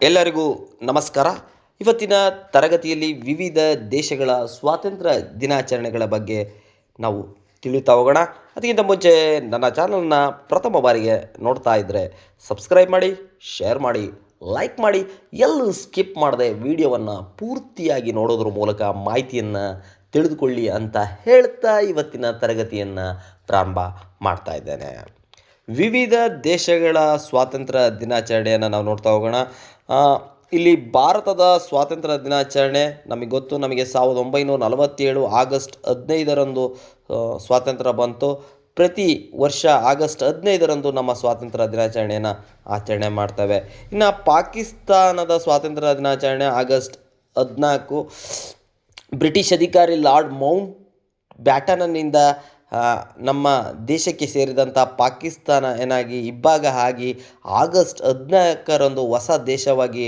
ಎಲ್ಲರಿಗೂ ನಮಸ್ಕಾರ. ಇವತ್ತಿನ ತರಗತಿಯಲ್ಲಿ ವಿವಿಧ ದೇಶಗಳ ಸ್ವಾತಂತ್ರ್ಯ ದಿನಾಚರಣೆಗಳ ಬಗ್ಗೆ ನಾವು ತಿಳಿತಾ ಹೋಗೋಣ. ಅದಕ್ಕಿಂತ ಮುಂಚೆ ನನ್ನ ಚಾನಲ್ನ ಪ್ರಥಮ ಬಾರಿಗೆ ನೋಡ್ತಾ ಇದ್ದರೆ ಸಬ್ಸ್ಕ್ರೈಬ್ ಮಾಡಿ, ಶೇರ್ ಮಾಡಿ, ಲೈಕ್ ಮಾಡಿ, ಎಲ್ಲೂ ಸ್ಕಿಪ್ ಮಾಡದೆ ವಿಡಿಯೋವನ್ನು ಪೂರ್ತಿಯಾಗಿ ನೋಡೋದ್ರ ಮೂಲಕ ಮಾಹಿತಿಯನ್ನು ತಿಳಿದುಕೊಳ್ಳಿ ಅಂತ ಹೇಳ್ತಾ ಇವತ್ತಿನ ತರಗತಿಯನ್ನು ಪ್ರಾರಂಭ ಮಾಡ್ತಾ ಇದ್ದೇನೆ. ವಿವಿಧ ದೇಶಗಳ ಸ್ವಾತಂತ್ರ್ಯ ದಿನಾಚರಣೆಯನ್ನು ನಾವು ನೋಡ್ತಾ ಹೋಗೋಣ. ಇಲ್ಲಿ ಭಾರತದ ಸ್ವಾತಂತ್ರ್ಯ ದಿನಾಚರಣೆ ನಮಗೆ ಗೊತ್ತು, ನಮಗೆ ಸಾವಿರದ ಒಂಬೈನೂರ ನಲವತ್ತೇಳು ಆಗಸ್ಟ್ ಹದಿನೈದರಂದು ಸ್ವಾತಂತ್ರ್ಯ ಬಂತು. ಪ್ರತಿ ವರ್ಷ ಆಗಸ್ಟ್ ಹದಿನೈದರಂದು ನಮ್ಮ ಸ್ವಾತಂತ್ರ್ಯ ದಿನಾಚರಣೆಯನ್ನು ಆಚರಣೆ ಮಾಡ್ತವೆ. ಇನ್ನು ಪಾಕಿಸ್ತಾನದ ಸ್ವಾತಂತ್ರ್ಯ ದಿನಾಚರಣೆ ಆಗಸ್ಟ್ ಹದಿನಾಲ್ಕು. ಬ್ರಿಟಿಷ್ ಅಧಿಕಾರಿ ಲಾರ್ಡ್ ಮೌಂಟ್ ಬ್ಯಾಟನನ್ನಿಂದ ನಮ್ಮ ದೇಶಕ್ಕೆ ಸೇರಿದಂಥ ಪಾಕಿಸ್ತಾನ ಏನಾಗಿ ಇಬ್ಬಾಗ ಆಗಿ ಆಗಸ್ಟ್ ಹದಿನಾಲ್ಕರಂದು ಹೊಸ ದೇಶವಾಗಿ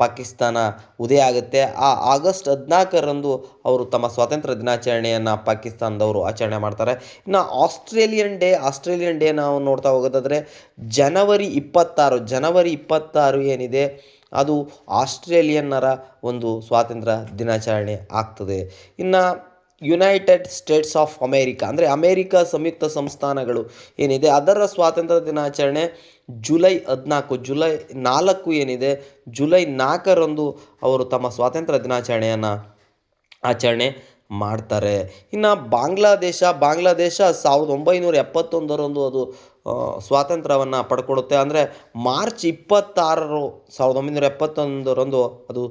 ಪಾಕಿಸ್ತಾನ ಉದಯ ಆಗುತ್ತೆ. ಆ ಆಗಸ್ಟ್ ಹದಿನಾಲ್ಕರಂದು ಅವರು ತಮ್ಮ ಸ್ವಾತಂತ್ರ್ಯ ದಿನಾಚರಣೆಯನ್ನು ಪಾಕಿಸ್ತಾನದವರು ಆಚರಣೆ ಮಾಡ್ತಾರೆ. ಇನ್ನು ಆಸ್ಟ್ರೇಲಿಯನ್ ಡೇ ಆಸ್ಟ್ರೇಲಿಯನ್ ಡೇ ನಾವು ನೋಡ್ತಾ ಹೋಗೋದಾದರೆ ಜನವರಿ ಇಪ್ಪತ್ತಾರು ಜನವರಿ ಇಪ್ಪತ್ತಾರು ಏನಿದೆ, ಅದು ಆಸ್ಟ್ರೇಲಿಯನ್ನರ ಒಂದು ಸ್ವಾತಂತ್ರ್ಯ ದಿನಾಚರಣೆ ಆಗ್ತದೆ. ಇನ್ನು ಯುನೈಟೆಡ್ ಸ್ಟೇಟ್ಸ್ ಆಫ್ ಅಮೇರಿಕಾ ಅಂದರೆ ಅಮೇರಿಕ ಸಂಯುಕ್ತ ಸಂಸ್ಥಾನಗಳು ಏನಿದೆ, ಅದರ ಸ್ವಾತಂತ್ರ್ಯ ದಿನಾಚರಣೆ ಜುಲೈ ಹದಿನಾಲ್ಕು, ಜುಲೈ ನಾಲ್ಕು ಏನಿದೆ, ಜುಲೈ ನಾಲ್ಕರಂದು ಅವರು ತಮ್ಮ ಸ್ವಾತಂತ್ರ್ಯ ದಿನಾಚರಣೆಯನ್ನು ಆಚರಣೆ ಮಾಡ್ತಾರೆ. ಇನ್ನು ಬಾಂಗ್ಲಾದೇಶ ಬಾಂಗ್ಲಾದೇಶ ಸಾವಿರದ ಒಂಬೈನೂರ ಎಪ್ಪತ್ತೊಂದರಂದು ಅದು ಸ್ವಾತಂತ್ರ್ಯವನ್ನು ಪಡ್ಕೊಡುತ್ತೆ. ಅಂದರೆ ಮಾರ್ಚ್ ಇಪ್ಪತ್ತಾರರು ಸಾವಿರದ ಒಂಬೈನೂರ ಎಪ್ಪತ್ತೊಂದರಂದು ಅದು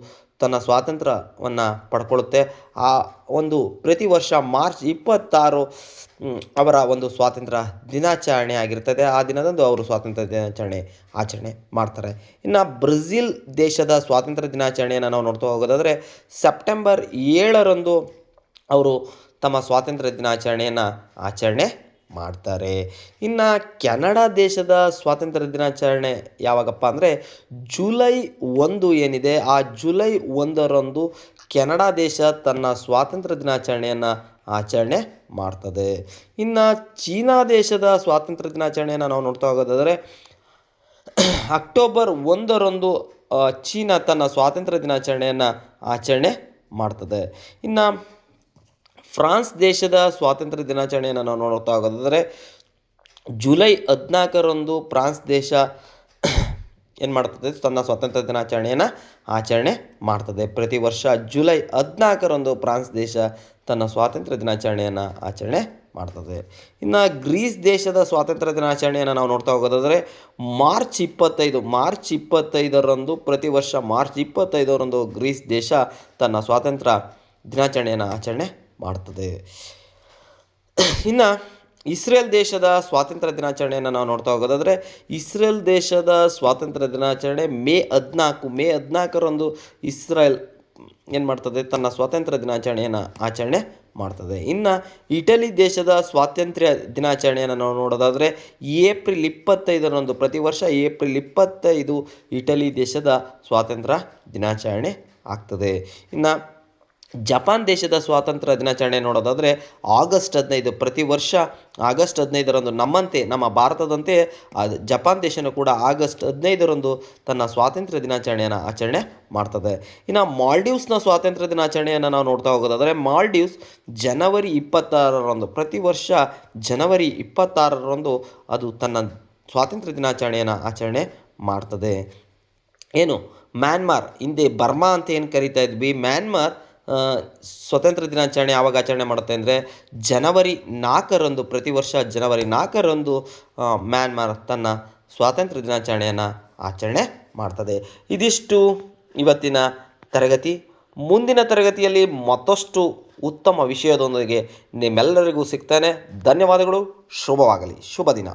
ತನ್ನ ಸ್ವಾತಂತ್ರ್ಯವನ್ನು ಪಡ್ಕೊಳ್ಳುತ್ತೆ. ಆ ಒಂದು ಪ್ರತಿ ವರ್ಷ ಮಾರ್ಚ್ ಇಪ್ಪತ್ತಾರು ಅವರ ಒಂದು ಸ್ವಾತಂತ್ರ್ಯ ದಿನಾಚರಣೆ ಆಗಿರ್ತದೆ. ಆ ದಿನದಂದು ಅವರು ಸ್ವಾತಂತ್ರ್ಯ ದಿನಾಚರಣೆ ಆಚರಣೆ ಮಾಡ್ತಾರೆ. ಇನ್ನು ಬ್ರೆಜಿಲ್ ದೇಶದ ಸ್ವಾತಂತ್ರ್ಯ ದಿನಾಚರಣೆಯನ್ನು ನಾವು ನೋಡ್ತಾ ಹೋಗೋದಾದರೆ, ಸೆಪ್ಟೆಂಬರ್ ಏಳರಂದು ಅವರು ತಮ್ಮ ಸ್ವಾತಂತ್ರ್ಯ ದಿನಾಚರಣೆಯನ್ನು ಆಚರಣೆ ಮಾಡ್ತಾರೆ. ಇನ್ನು ಕೆನಡಾ ದೇಶದ ಸ್ವಾತಂತ್ರ್ಯ ದಿನಾಚರಣೆ ಯಾವಾಗಪ್ಪ ಅಂದರೆ ಜುಲೈ ಒಂದು ಏನಿದೆ, ಆ ಜುಲೈ ಒಂದರಂದು ಕೆನಡಾ ದೇಶ ತನ್ನ ಸ್ವಾತಂತ್ರ್ಯ ದಿನಾಚರಣೆಯನ್ನು ಆಚರಣೆ ಮಾಡ್ತದೆ. ಇನ್ನು ಚೀನಾ ದೇಶದ ಸ್ವಾತಂತ್ರ್ಯ ದಿನಾಚರಣೆಯನ್ನು ನಾವು ನೋಡ್ತಾ ಹೋಗೋದಾದರೆ ಅಕ್ಟೋಬರ್ ಒಂದರಂದು ಚೀನಾ ತನ್ನ ಸ್ವಾತಂತ್ರ್ಯ ದಿನಾಚರಣೆಯನ್ನು ಆಚರಣೆ ಮಾಡ್ತದೆ. ಇನ್ನು ಫ್ರಾನ್ಸ್ ದೇಶದ ಸ್ವಾತಂತ್ರ್ಯ ದಿನಾಚರಣೆಯನ್ನು ನಾವು ನೋಡ್ತಾ ಹೋಗೋದಾದರೆ, ಜುಲೈ ಹದಿನಾಲ್ಕರಂದು ಫ್ರಾನ್ಸ್ ದೇಶ ಏನು ಮಾಡ್ತದೆ? ತನ್ನ ಸ್ವಾತಂತ್ರ್ಯ ದಿನಾಚರಣೆಯನ್ನು ಆಚರಣೆ ಮಾಡ್ತದೆ. ಪ್ರತಿ ವರ್ಷ ಜುಲೈ ಹದಿನಾಲ್ಕರಂದು ಫ್ರಾನ್ಸ್ ದೇಶ ತನ್ನ ಸ್ವಾತಂತ್ರ್ಯ ದಿನಾಚರಣೆಯನ್ನು ಆಚರಣೆ ಮಾಡ್ತದೆ. ಇನ್ನು ಗ್ರೀಸ್ ದೇಶದ ಸ್ವಾತಂತ್ರ್ಯ ದಿನಾಚರಣೆಯನ್ನು ನಾವು ನೋಡ್ತಾ ಹೋಗೋದಾದರೆ, ಮಾರ್ಚ್ ಇಪ್ಪತ್ತೈದು, ಮಾರ್ಚ್ ಇಪ್ಪತ್ತೈದರಂದು ಪ್ರತಿ ವರ್ಷ ಮಾರ್ಚ್ ಇಪ್ಪತ್ತೈದರಂದು ಗ್ರೀಸ್ ದೇಶ ತನ್ನ ಸ್ವಾತಂತ್ರ್ಯ ದಿನಾಚರಣೆಯನ್ನು ಆಚರಣೆ ಮಾಡ್ತದೆ. ಇನ್ನು ಇಸ್ರೇಲ್ ದೇಶದ ಸ್ವಾತಂತ್ರ್ಯ ದಿನಾಚರಣೆಯನ್ನು ನಾವು ನೋಡ್ತಾ ಹೋಗೋದಾದರೆ, ಇಸ್ರೇಲ್ ದೇಶದ ಸ್ವಾತಂತ್ರ್ಯ ದಿನಾಚರಣೆ ಮೇ ಹದಿನಾಲ್ಕು, ಮೇ ಹದಿನಾಲ್ಕರಂದು ಇಸ್ರೇಲ್ ಏನು ಮಾಡ್ತದೆ? ತನ್ನ ಸ್ವಾತಂತ್ರ್ಯ ದಿನಾಚರಣೆಯನ್ನು ಆಚರಣೆ ಮಾಡ್ತದೆ. ಇನ್ನು ಇಟಲಿ ದೇಶದ ಸ್ವಾತಂತ್ರ್ಯ ದಿನಾಚರಣೆಯನ್ನು ನಾವು ನೋಡೋದಾದರೆ, ಏಪ್ರಿಲ್ ಇಪ್ಪತ್ತೈದರಂದು, ಪ್ರತಿ ವರ್ಷ ಏಪ್ರಿಲ್ ಇಪ್ಪತ್ತೈದು ಇಟಲಿ ದೇಶದ ಸ್ವಾತಂತ್ರ್ಯ ದಿನಾಚರಣೆ ಆಗ್ತದೆ. ಇನ್ನು ಜಪಾನ್ ದೇಶದ ಸ್ವಾತಂತ್ರ್ಯ ದಿನಾಚರಣೆ ನೋಡೋದಾದರೆ ಆಗಸ್ಟ್ ಹದಿನೈದು. ಪ್ರತಿ ವರ್ಷ ಆಗಸ್ಟ್ ಹದಿನೈದರಂದು ನಮ್ಮಂತೆ, ನಮ್ಮ ಭಾರತದಂತೆ ಜಪಾನ್ ದೇಶನೂ ಕೂಡ ಆಗಸ್ಟ್ ಹದಿನೈದರಂದು ತನ್ನ ಸ್ವಾತಂತ್ರ್ಯ ದಿನಾಚರಣೆಯನ್ನು ಆಚರಣೆ ಮಾಡ್ತದೆ. ಇನ್ನು ಮಾಲ್ಡೀವ್ಸ್ನ ಸ್ವಾತಂತ್ರ್ಯ ದಿನಾಚರಣೆಯನ್ನು ನಾವು ನೋಡ್ತಾ ಹೋಗೋದಾದರೆ ಮಾಲ್ಡೀವ್ಸ್ ಜನವರಿ ಇಪ್ಪತ್ತಾರರಂದು, ಪ್ರತಿ ವರ್ಷ ಜನವರಿ ಇಪ್ಪತ್ತಾರರಂದು ಅದು ತನ್ನ ಸ್ವಾತಂತ್ರ್ಯ ದಿನಾಚರಣೆಯನ್ನು ಆಚರಣೆ ಮಾಡ್ತದೆ. ಏನು? ಮ್ಯಾನ್ಮಾರ್. ಹಿಂದೆ ಬರ್ಮಾ ಅಂತ ಏನು ಕರಿತಾ ಇದ್ವಿ? ಮ್ಯಾನ್ಮಾರ್ ಸ್ವತಂತ್ರ ದಿನಾಚರಣೆ ಯಾವಾಗ ಆಚರಣೆ ಮಾಡುತ್ತೆ ಅಂದರೆ ಜನವರಿ ನಾಲ್ಕರಂದು, ಪ್ರತಿ ವರ್ಷ ಜನವರಿ ನಾಲ್ಕರಂದು ಮ್ಯಾನ್ಮಾರ್ ತನ್ನ ಸ್ವಾತಂತ್ರ್ಯ ದಿನಾಚರಣೆಯನ್ನು ಆಚರಣೆ ಮಾಡ್ತದೆ. ಇದಿಷ್ಟು ಇವತ್ತಿನ ತರಗತಿ. ಮುಂದಿನ ತರಗತಿಯಲ್ಲಿ ಮತ್ತಷ್ಟು ಉತ್ತಮ ವಿಷಯದೊಂದಿಗೆ ನಿಮ್ಮೆಲ್ಲರಿಗೂ ಸಿಗ್ತಾನೆ. ಧನ್ಯವಾದಗಳು. ಶುಭವಾಗಲಿ. ಶುಭ ದಿನ.